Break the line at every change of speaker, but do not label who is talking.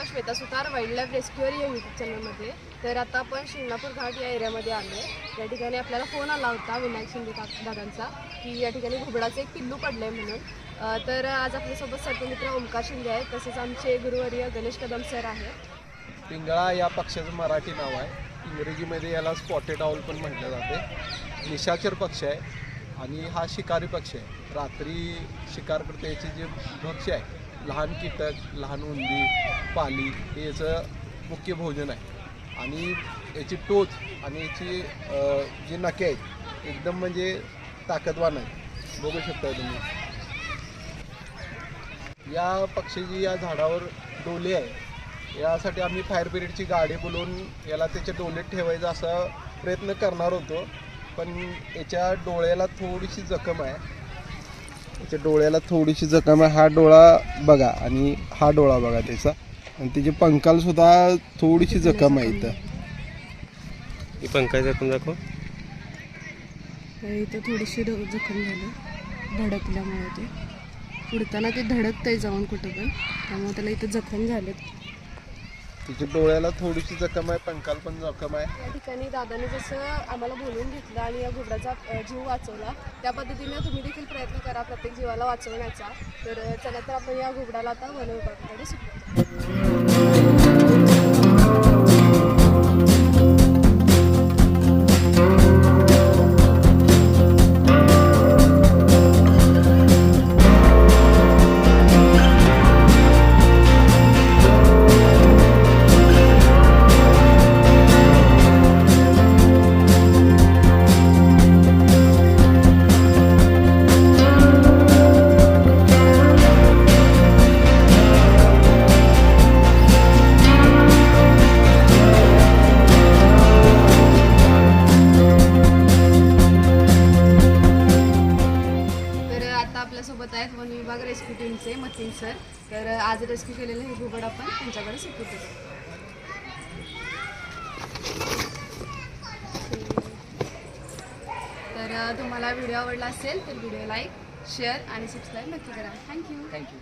या यूट्यूब चॅनलमध्ये तर आता आपण शिंगणापूर घाट या एरियामध्ये आलो आहे या ठिकाणी आपल्याला फोन आला होता विनायक शिंदे दादांचा की या ठिकाणी घुबडाचं एक पिल्लू पडलं आहे म्हणून तर आज आपल्यासोबत सर्पमित्र ओमकार शिंदे आहेत. तसेच आमचे गुरुवर्य गणेश कदम सर आहेत.
पिंगळा या पक्षाचं मराठी नाव आहे. इंग्रजीमध्ये याला स्पॉटेड आऊल पण म्हटलं जाते. निशाचर पक्ष आहे आणि हा शिकारी पक्ष आहे. रात्री शिकार करते याचे जे भक्ष आहे लहान कीटक लहान उंदी पाली हे याचं मुख्य भोजन आहे. आणि याची टोच आणि याची जे जी नखे आहेत एकदम म्हणजे ताकदवान आहे बघू शकता तुम्ही. या पक्षीची या झाडावर डोले आहे यासाठी आम्ही फायर ब्रिगेडची गाडी बोलवून याला त्याच्या डोलेत ठेवायचा असा प्रयत्न करणार होतो. पण याच्या डोळ्याला थोडीशी जखम आहे. याच्या डोळ्याला थोडीशी जखम आहे. हा डोळा बघा आणि हा डोळा बघा त्याचा. आणि त्याच्या पंखाला सुद्धा थोडीशी जखम आहे इथं.
ही पंकज दाखवून दाखव?
तर इथं थोडीशी जखम झाली. धडकल्यामुळे ते. उडताना ते धडकतंय जाऊन कुठं पण. त्यामुळे त्याला इथं जखम झालेत.
तिच्या डोळ्याला थोडीशी जखम आहे पंकाल पण जखम आहे.
या ठिकाणी दादाने जसं आम्हाला बोलवून घेतलं आणि या घुबडाचा अ, जीव वाचवला त्या पद्धतीने तुम्ही देखील प्रयत्न करा प्रत्येक जीवाला वाचवण्याचा. तर अ, चला तर आपण या घुबडाला आता वनविभागाकडे विभागाकडे आपल्यासोबत आहेत वन विभाग रेस्क्यू टीमचे मतीन सर. तर आज रेस्क्यू केलेलं हे घुबड आपण त्यांच्याकडे सुटू तर तुम्हाला व्हिडिओ आवडला असेल तर व्हिडिओ लाईक शेअर आणि सबस्क्राईब नक्की करा. Thank you.
Thank you.